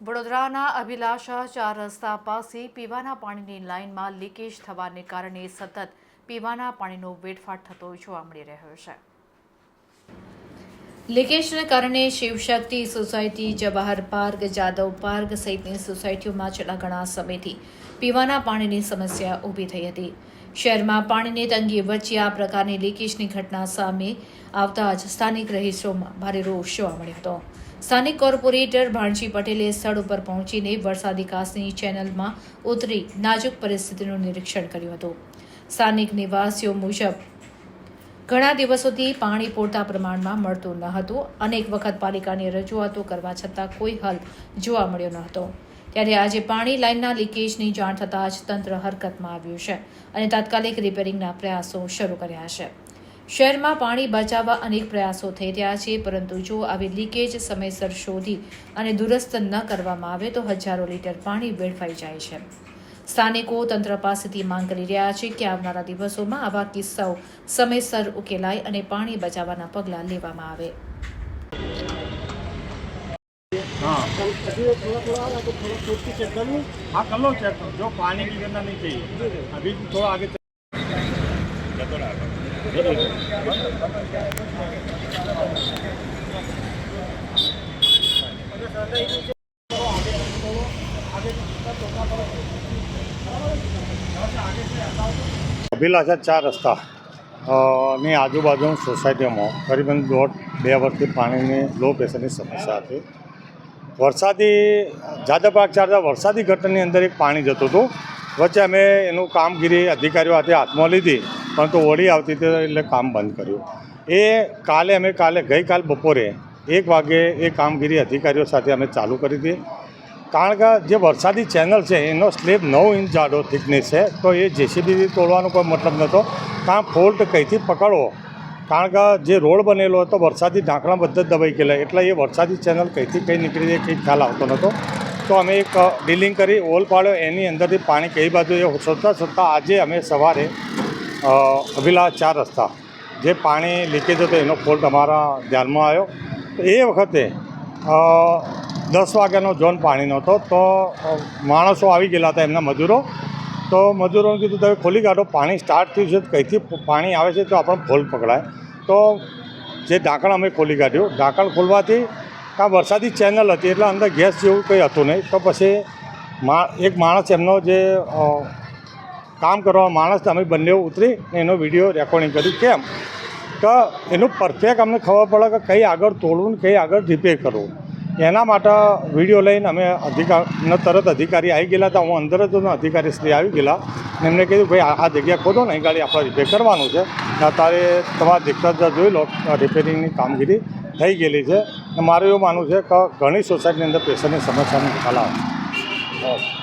વડોદરાના અભિલાષા ચાર રસ્તા પાસે પીવાના પાણીની લાઇનમાં લીકેજ થવાને કારણે સતત પીવાના પાણીનો વેડફાટ થતો જોવા મળી રહ્યો છે. લીકેજને કારણે Shivshakti society, Jawahar park, Jadav park સહિતની સોસાયટીઓમાં છેલ્લા ઘણા સમયથી પીવાના પાણીની સમસ્યા ઊભી થઈ હતી. શહેરમાં પાણીની તંગી વચ્ચે આ પ્રકારની લીકેજની ઘટના સામે આવતા જ સ્થાનિક રહીશોમાં ભારે રોષ જોવા મળ્યો હતો. સ્થાનિક કોર્પોરેટર ભાણજી પટેલે સ્થળ ઉપર પહોંચીને વરસાદી કાસની ચેનલમાં ઉતરી નાજુક પરિસ્થિતિનું નિરીક્ષણ કર્યું હતું. સ્થાનિક નિવાસીઓ મુજબ, ઘણા દિવસોથી પાણી પૂરતા પ્રમાણમાં મળતું ન હતું. અનેક વખત પાલિકાની રજૂઆતો કરવા છતાં કોઈ હલ જોવા મળ્યો ન હતો. ત્યારે આજે પાણી લાઇનના લીકેજની જાણ થતાં જ તંત્ર હરકતમાં આવ્યું છે અને તાત્કાલિક રિપેરિંગના પ્રયાસો શરૂ કર્યા છે. શહેરમાં પાણી બચાવવા અનેક પ્રયાસો થઈ રહ્યા છે પરંતુ જો આવી લીકેજ સમયસર શોધી અને દુરસ્ત ન કરવામાં આવે તો હજારો લીટર પાણી વેડફાઈ જાય છે સ્થાનિકો તંત્ર પાસેથી માંગ કરી રહ્યા છે કે આવનારા દિવસોમાં આવા કિસ્સાઓ સમયસર ઉકેલાય અને પાણી બચાવવાના પગલાં લેવામાં આવે हाँ अभी थोड़ा थोड़ा आ रहा है तो थोड़ा सोच के चेक कर लूँ हाँ कर लो चेक जो पानी की गंदा नहीं चाहिए अभी थोड़ा आगे અભિલાષા ચાર રસ્તા ની આજુબાજુ સોસાયટીઓમાં કરીબન દોઢ, બે વર્ષથી પાણીની લો પ્રેશરની સમસ્યા હતી. વરસાદી જાદવપાક ચારતા વરસાદી ગટરની અંદર એક પાણી જતું હતું. વચ્ચે અમે એનું કામગીરી અધિકારીઓ હાથે હાથમાં લીધી. પરંતુ ઓળી આવતી હતી એટલે કામ બંધ કર્યું એ કાલે અમે કાલે ગઈકાલ બપોરે એક વાગે એ કામગીરી અધિકારીઓ સાથે અમે ચાલુ કરી હતી કારણ કે જે વરસાદી ચેનલ છે એનો સ્લેબ નવ ઇંચ જાડો થિકનેસ છે તો એ જેસીબીથી તોડવાનો કોઈ મતલબ નહોતો કાં ફોલ્ટ કંઈથી પકડવો કારણ કે જે રોડ બનેલો હતો વરસાદી ઢાંકણા બધા જ દબાઈ ગયેલા એટલે એ વરસાદી ચેનલ કઈથી કંઈ નીકળી જાય કંઈ ખ્યાલ આવતો નહોતો તો અમે એક ડીલિંગ કરી ઓલ પાડ્યો એની અંદરથી પાણી કઈ બાજુ એ શોધતા શોધતા આજે અમે સવારે અ, અભિલાષ ચાર રસ્તા. જે પાણી લીકેજ હતો એનો ફોલ્ટ અમારા ધ્યાનમાં આવ્યો. તો એ વખતે દસ વાગ્યાનો ઝોન પાણીનો હતો તો માણસો આવી ગયેલા હતા એમના મજૂરો. તો મજૂરોને કીધું તમે ખોલી કાઢો પાણી સ્ટાર્ટ થયું છે કંઈથી પાણી આવે છે તો આપણને ફોલ્ટ પકડાય. તો જે ઢાંકણ અમે ખોલી કાઢ્યું. ઢાંકણ ખોલવાથી કાં વરસાદી ચેનલ હતી એટલે અંદર ગેસ જેવું કંઈ હતું નહીં. તો પછી મા એક માણસ એમનો જે કામ કરવા માણસ અમે બંને ઉતરી ને એનો વીડિયો રેકોર્ડિંગ કર્યું. કેમ? કે એનું પરફેક્ટ અમને ખબર પડે કે કઈ આગળ તોડવું ને કઈ આગળ રિપેર કરવું. એના માટે વીડિયો લઈને અમે અધિકાર તરત અધિકારી આવી ગયેલા હતા. હું અંદર જ અધિકારી શ્રી આવી ગયેલા. એમને કીધું, ભાઈ, આ જગ્યા ખોદો ને અહીં ગાડી આપણે રિપેર કરવાનું છે. અત્યારે તમારા દીકરા જોઈ લો રિપેરિંગની કામગીરી થઈ ગયેલી છે. મારું એવું માનવું છે કે ઘણી સોસાયટીની અંદર પ્રેશરની સમસ્યાનો નિકાલ આવે.